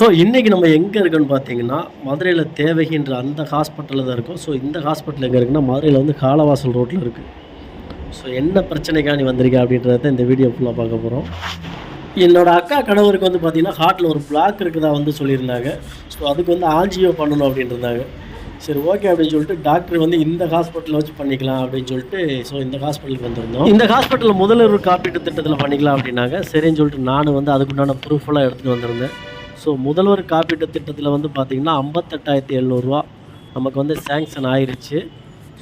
So இன்றைக்கி நம்ம எங்கே இருக்கோன்னு பார்த்தீங்கன்னா மதுரையில் தேவகின்ற அந்த ஹாஸ்பிட்டலில் தான் இருக்கும். ஸோ இந்த ஹாஸ்பிட்டல் எங்கே இருக்குன்னா மதுரையில் வந்து காலவாசல் ரோட்டில் இருக்குது ஸோ என்ன பிரச்சனைக்காக நீ வந்திருக்க அப்படின்றத இந்த வீடியோ ஃபுல்லாக பார்க்க போகிறோம் என்னோடய அக்கா கணவருக்கு வந்து பார்த்தீங்கன்னா ஹார்ட்டில் ஒரு பிளாக் இருக்குதா வந்து சொல்லியிருந்தாங்க. ஸோ அதுக்கு வந்து ஆஞ்சியோ பண்ணணும் அப்படின்ட்டு இருந்தாங்க சரி ஓகே அப்படின்னு சொல்லிட்டு டாக்டர் வந்து இந்த ஹாஸ்பிட்டலில் வச்சு பண்ணிக்கலாம் அப்படின்னு சொல்லிட்டு ஸோ இந்த ஹாஸ்பிட்டலுக்கு வந்திருந்தோம். இந்த ஹாஸ்பிட்டலில் முதல்வர் காப்பீட்டு திட்டத்தில் பண்ணிக்கலாம் அப்படின்னாங்க. சரின்னு சொல்லிட்டு நானும் வந்து அதுக்குண்டான ப்ரூஃபெல்லாம் எடுத்துகிட்டு வந்திருந்தேன். ஸோ முதல்வர் காப்பீட்டு திட்டத்தில் வந்து பார்த்திங்கன்னா ஐம்பத்தெட்டாயிரத்தி எழுநூறுவா நமக்கு வந்து சேங்ஷன் ஆயிடுச்சு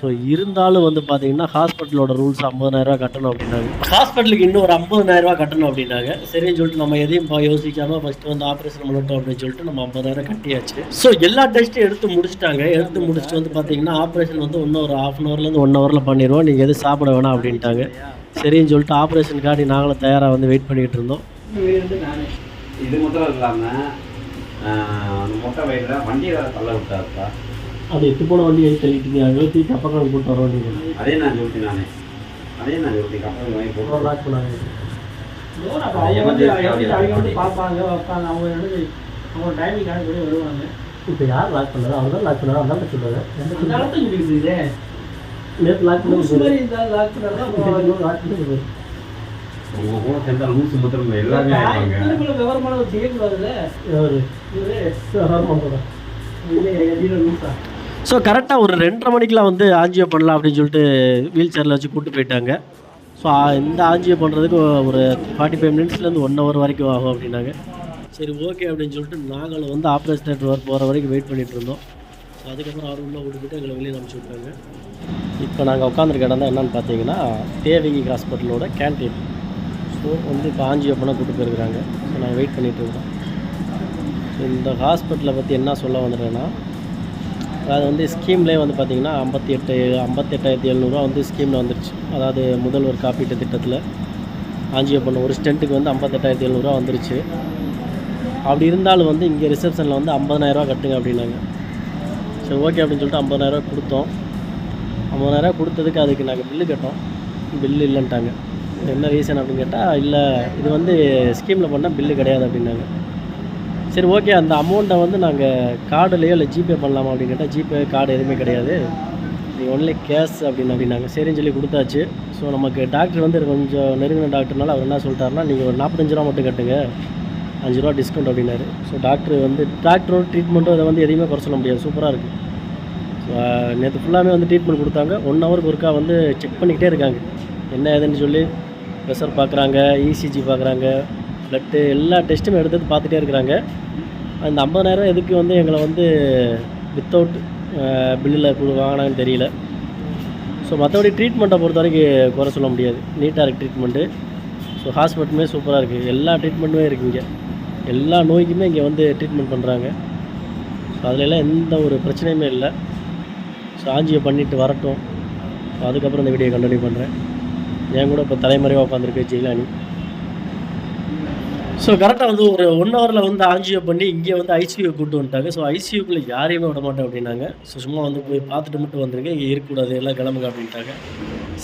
ஸோ இருந்தாலும் வந்து பார்த்தீங்கன்னா ஹாஸ்பிட்டலோட ரூல்ஸ் ஐம்பதனாயிரரூவா கட்டணும் அப்படின்னாங்க. ஹாஸ்பிட்டலுக்கு இன்னும் ஒரு ஐம்பதாயிரரூவா கட்டணும் அப்படின்னாங்க. சரின்னு சொல்லிட்டு நம்ம எதையும் யோசிக்காமல் ஃபஸ்ட்டு வந்து ஆப்ரேஷன் பண்ணட்டும் அப்படின்னு சொல்லிட்டு நம்ம ஐம்பதாயிரம் கட்டியாச்சு. ஸோ எல்லா டெஸ்ட்டும் எடுத்து முடிச்சிட்டாங்க. எடுத்து முடிச்சுட்டு வந்து பார்த்தீங்கன்னா ஆப்ரேஷன் வந்து இன்னும் ஒரு ஆஃப் அன் ஹவர்லேருந்து ஒன் ஹவரில் பண்ணிடுவோம் நீங்கள் எதுவும் சாப்பிட வேணாம் அப்படின்ட்டாங்க. சரின்னு சொல்லிட்டு ஆப்ரேஷனுக்காண்டி நாங்களும் தயாராக வந்து வெயிட் பண்ணிகிட்டு இருந்தோம். இது மாத்திரம் இல்லாமல் மொட்டை வயலில் வண்டி வேறு தள்ள விட்டாருப்பா. அது எட்டு போன வண்டி எடுத்து தள்ளிட்டு அங்கே தூக்கி அப்பக்கம் கூட்டு வர வேண்டியது அதே நான் சொல்லிட்டு நானே. அதே நான் சொல்லிட்டு கப்பல் வாங்கி போட்டு லாக் பண்ணாங்க. பார்ப்பாங்க வைப்பாங்க. அவங்க வந்து அவங்க டைமிங் கணக்கு வருவாங்க. இப்போ யார் லாக் பண்ணாரு அவர் தான் லாக் பண்ணாரு அதான் இருக்குது நேற்று லாக் பண்ணி லாக் பண்ணாதான் லாக் பண்ணி உங்கள் கூட சேர்ந்தா லூசு மாத்திரம் எல்லாமே ஆயிடுவாங்க. விவரமான ஸோ கரெக்டாக ஒரு ரெண்டரை மணிக்கெலாம் வந்து ஆஞ்சியோ பண்ணலாம் அப்படின்னு சொல்லிட்டு வீல் சேரில் வச்சு கூப்பிட்டு போயிட்டாங்க. ஸோ இந்த ஆஞ்சியோ பண்ணுறதுக்கு ஒரு ஃபார்ட்டி ஃபைவ் மினிட்ஸ்லேருந்து ஒன் ஹவர் வரைக்கும் ஆகும் அப்படின்னாங்க. சரி ஓகே அப்படின்னு சொல்லிட்டு நாங்களும் வந்து ஆப்ரேஷன் தேட்டர் ஒர்க் போகிற வரைக்கும் வெயிட் பண்ணிட்டு இருந்தோம். ஸோ அதுக்கப்புறம் அவர் உள்ள விட்டுட்டு எங்களை வெளியே அனுப்பிச்சி விட்டாங்க. இப்போ நாங்கள் உட்காந்துருக்க இடம் தான் என்னென்னு பார்த்தீங்கன்னா தேவகி ஹாஸ்பிட்டலோட கேன்டீன் ஸோ வந்து இப்போ ஆஞ்சி அப்பனா கூப்பிட்டு போயிருக்கிறாங்க. ஸோ நாங்கள் வெயிட் பண்ணிகிட்ருக்கோம் இந்த ஹாஸ்பிட்டலை பற்றி என்ன சொல்ல வந்துடுறேன்னா அது வந்து ஸ்கீம்லேயே வந்து பார்த்திங்கன்னா ஐம்பத்தி எட்டு ஐம்பத்தெட்டாயிரத்தி எழுநூறுவா வந்து ஸ்கீமில் வந்துருச்சு. அதாவது முதல்வர் காப்பீட்டு திட்டத்தில் ஆஞ்சியோ பண்ண ஒரு ஸ்டென்ட்டுக்கு வந்து ஐம்பத்தெட்டாயிரத்தி எழுநூறுவா வந்துருச்சு. அப்படி இருந்தாலும் வந்து இங்கே ரிசப்ஷனில் வந்து ஐம்பதனாயிரரூவா கட்டுங்க அப்படின்னாங்க. சரி ஓகே அப்படின்னு சொல்லிட்டு ஐம்பதனாயிரரூவா கொடுத்தோம். ஐம்பதனாயிரரூவா கொடுத்ததுக்கு அதுக்கு நாங்கள் பில்லு கட்டோம். பில்லு இல்லைன்ட்டாங்க. என்ன ரீசன் அப்படின்னு கேட்டால் இல்லை இது வந்து ஸ்கீமில் பண்ணால் பில்லு கிடையாது அப்படின்னாங்க. சரி ஓகே அந்த அமௌண்ட்டை வந்து நாங்கள் கார்டுலையோ இல்லை ஜிபே பண்ணலாமா அப்படின்னு கேட்டால் ஜிபே கார்டு எதுவுமே கிடையாது. நீ ஒன்லி கேஷ் அப்படின்னு அப்படின்னாங்க. சரின்னு சொல்லி கொடுத்தாச்சு. ஸோ நமக்கு டாக்டர் வந்து கொஞ்சம் நெருங்கின டாக்டர்னால அவர் என்ன சொல்லிட்டாருன்னா நீங்கள் ஒரு நாற்பத்தஞ்சு ரூபா மட்டும் கட்டுங்க. அஞ்சு ரூபா டிஸ்கவுண்ட் அப்படின்னாரு. ஸோ டாக்டர் வந்து டாக்டரோட ட்ரீட்மெண்ட்டும் அதை வந்து எதையுமே குறை சொல்ல முடியாது. சூப்பராக இருக்குது ஸோ நேற்று ஃபுல்லாமே வந்து ட்ரீட்மெண்ட் கொடுத்தாங்க. ஒன் ஹவருக்கு ஒருக்கா வந்து செக் பண்ணிக்கிட்டே இருக்காங்க. என்ன ஏதுன்னு சொல்லி. ப்ரெஷர் பார்க்குறாங்க இசிஜி பார்க்குறாங்க ப்ளட்டு எல்லா டெஸ்ட்டும் எடுத்து பார்த்துட்டே இருக்கிறாங்க. அந்த ஐம்பதாயிரம் எதுக்கு வந்து எங்களை வந்து வித்தவுட் பில்லில் கொடு வாங்கினாங்கன்னு தெரியல. ஸோ மற்றபடி ட்ரீட்மெண்ட்டை பொறுத்த வரைக்கும் குறை சொல்ல முடியாது. நீட்டாக இருக்குது ட்ரீட்மெண்ட்டு ஸோ ஹாஸ்பிட்டலுமே சூப்பராக இருக்குது எல்லா ட்ரீட்மெண்ட்டுமே இருக்குது இங்கே. எல்லா நோய்க்குமே இங்கே வந்து ட்ரீட்மெண்ட் பண்ணுறாங்க ஸோ அதிலெல்லாம் எந்த ஒரு பிரச்சனையுமே இல்லை. ஸோ ஆஞ்சியை பண்ணிவிட்டு வரட்டும். ஸோ அதுக்கப்புறம் இந்த வீடியோ கண்டினியூ பண்ணுறேன் என் கூட இப்போ தலைமறைவாக உட்காந்துருக்கு ஜெயிலானி. ஸோ கரெக்டாக வந்து ஒரு ஒன் ஹவரில் வந்து ஆஞ்சியோ பண்ணி இங்கே வந்து ஐசியூ கூப்பிட்டு வந்துட்டாங்க. ஸோ ஐசியூக்குள்ளே யாரையுமே விட மாட்டேன் அப்படின்னாங்க. ஸோ சும்மா வந்து போய் பார்த்துட்டு மட்டும் வந்துருங்க இங்கே இருக்கக்கூடாது எல்லாம் கிளம்புங்க அப்படின்ட்டாங்க.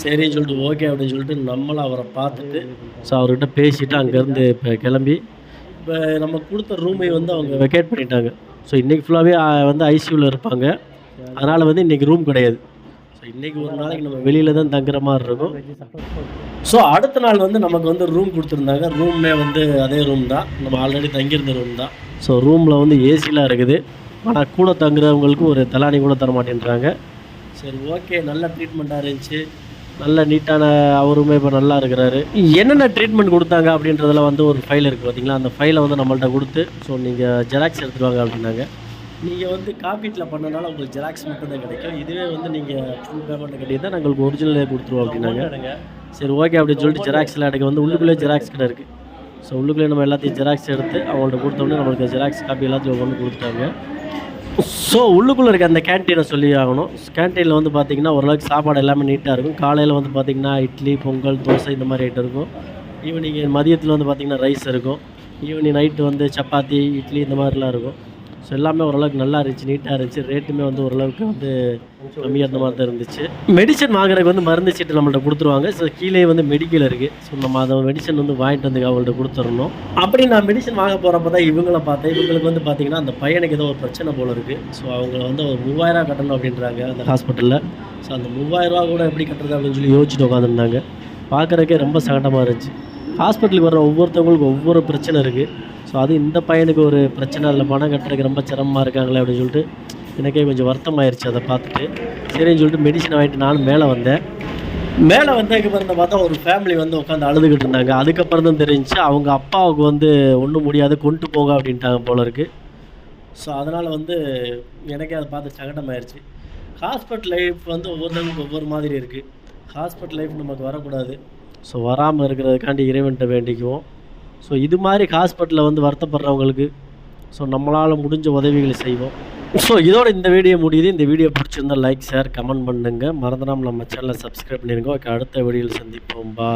சரின்னு சொல்லிட்டு ஓகே அப்படின்னு சொல்லிட்டு நம்மளும் அவரை பார்த்துட்டு ஸோ அவர்கிட்ட பேசிவிட்டு அங்கேருந்து இப்போ கிளம்பி இப்போ நம்ம கொடுத்த ரூமை வந்து அவங்க வெக்கேட் பண்ணிட்டாங்க. ஸோ இன்றைக்கி ஃபுல்லாகவே வந்து ஐசியூவில் இருப்பாங்க. அதனால் வந்து இன்றைக்கி ரூம் கிடையாது. இன்றைக்கி ஒரு நாளைக்கு நம்ம வெளியில் தான் தங்குற மாதிரி இருக்கும். ஸோ அடுத்த நாள் வந்து நமக்கு வந்து ரூம் கொடுத்துருந்தாங்க. ரூம்லே வந்து அதே ரூம் தான். நம்ம ஆல்ரெடி தங்கியிருந்த ரூம் தான். ஸோ ரூமில் வந்து ஏசிலாம் இருக்குது. ஆனால் கூட தங்குறவங்களுக்கு ஒரு தலானி கூட தர மாட்டேன்றாங்க சரி ஓகே நல்ல ட்ரீட்மெண்ட்டாக இருந்துச்சு. நல்ல நீட்டான அவருமே இப்போ நல்லா இருக்கிறாரு. என்னென்ன ட்ரீட்மெண்ட் கொடுத்தாங்க அப்படின்றதுல வந்து ஒரு ஃபைல் இருக்குது பார்த்தீங்களா அந்த ஃபைலை வந்து நம்மள்ட்ட கொடுத்து ஸோ நீங்கள் ஜெராக்ஸ் எடுத்துட்டு வாங்க அப்படின்னாங்க. நீங்கள் வந்து காப்பீட்டில் பண்ணனால உங்களுக்கு ஜெராக்ஸ் மட்டும் தான் கிடைக்கும். இதுவே வந்து நீங்கள் ஃபுல் பேமெண்ட் கட்டி தான் நாங்களுக்கு ஒரிஜினலே கொடுத்துருவோம் அப்படின்னாங்க. சரி ஓகே அப்படின்னு சொல்லிட்டு ஜெராக்ஸ்லாம் எடுக்க வந்து உள்ளுக்குள்ளே ஜெராக்ஸ் கடை இருக்குது ஸோ உள்ளுக்குள்ளே நம்ம எல்லாத்தையும் ஜெராக்ஸ் எடுத்து அவங்கள்ட்ட கொடுத்தோன்னே நம்மளுக்கு ஜெராக்ஸ் காப்பி எல்லாத்தையும் ஒவ்வொன்று கொடுத்துட்டாங்க. ஸோ உள்ளுக்குள்ளே இருக்க அந்த கேன்டீனை சொல்லி ஆகணும். கேன்டீனில் வந்து பார்த்தீங்கன்னா ஓரளவுக்கு சாப்பாடு எல்லாமே நீட்டாக இருக்கும். காலையில் வந்து பார்த்தீங்கன்னா இட்லி பொங்கல் தோசை இந்த மாதிரி ஐட்டம் இருக்கும். ஈவினிங் மதியத்தில் வந்து பார்த்தீங்கன்னா ரைஸ் இருக்கும். ஈவினிங் நைட்டு வந்து சப்பாத்தி இட்லி இந்த மாதிரிலாம் இருக்கும். ஸோ எல்லாமே ஓரளவுக்கு நல்லா இருந்துச்சு நீட்டாக இருந்துச்சு. ரேட்டுமே வந்து ஓரளவுக்கு வந்து கம்மியாக இருந்த மாதிரி தான் இருந்துச்சு. மெடிசன் வாங்குறதுக்கு வந்து மருந்து சீட்டு நம்மள்ட்ட கொடுத்துருவாங்க. ஸோ கீழே வந்து மெடிக்கல் இருக்குது ஸோ நம்ம அதை மெடிசன் வந்து வாங்கிட்டு வந்து அவங்கள்ட்ட கொடுத்துடணும் அப்படி நான் மெடிசன் வாங்க போகிறப்ப தான் இவங்கள பார்த்தேன். இவங்களுக்கு வந்து பார்த்தீங்கன்னா அந்த பையனுக்கு ஏதோ ஒரு பிரச்சனை போல இருக்குது ஸோ அவங்கள வந்து ஒரு மூவாயிரம் கட்டணும் அப்படின்றாங்க அந்த ஹாஸ்பிட்டலில் ஸோ அந்த மூவாயிரரூவா கூட எப்படி கட்டுறது அப்படின்னு சொல்லி யோசிச்சுட்டு உட்காந்துருந்தாங்க பார்க்குறதுக்கே ரொம்ப சங்கடமாக இருந்துச்சு. ஹாஸ்பிட்டலுக்கு வர ஒவ்வொருத்தவங்களுக்கும் ஒவ்வொரு பிரச்சனை இருக்குது ஸோ அது இந்த பையனுக்கு ஒரு பிரச்சனை அதில் பணம் கட்டுறதுக்கு ரொம்ப சிரமமாக இருக்காங்களே அப்படின்னு சொல்லிட்டு எனக்கே கொஞ்சம் வருத்தமாயிருச்சு அதை பார்த்துட்டு. சரின்னு சொல்லிட்டு மெடிசன் வாங்கிட்டு நானும் மேலே வந்தேன். மேலே வந்ததுக்கப்புறம் தான் பார்த்தா ஒரு ஃபேமிலி வந்து உட்காந்து அழுதுகிட்டு இருந்தாங்க. அதுக்கப்புறம் தான் தெரிஞ்சுச்சு அவங்க அப்பாவுக்கு வந்து ஒன்றும் முடியாது கொண்டு போக அப்படின்ட்டாங்க போல இருக்குது ஸோ அதனால் வந்து எனக்கே அதை பார்த்து சங்கடமாயிருச்சு. ஹாஸ்பிட்டல் லைஃப் வந்து ஒவ்வொருத்தவங்களுக்கும் ஒவ்வொரு மாதிரி இருக்குது ஹாஸ்பிட்டல் லைஃப் நமக்கு வரக்கூடாது. ஸோ வராமல் இருக்கிறதுக்காண்டி இறைவன்கிட்ட வேண்டிக்குவோம். ஸோ இது மாதிரி ஹாஸ்பிட்டலில் வந்து வருத்தப்படுறவங்களுக்கு ஸோ நம்மளால் முடிஞ்ச உதவிகளை செய்வோம். ஸோ இதோட இந்த வீடியோ முடியுது. இந்த வீடியோ பிடிச்சிருந்தா லைக் ஷேர் கமெண்ட் பண்ணுங்கள் மறந்துடாமல் நம்ம சேனலை சப்ஸ்கிரைப் பண்ணிடுங்க ஓகே அடுத்த வீடியோவில் சந்திப்போம். பா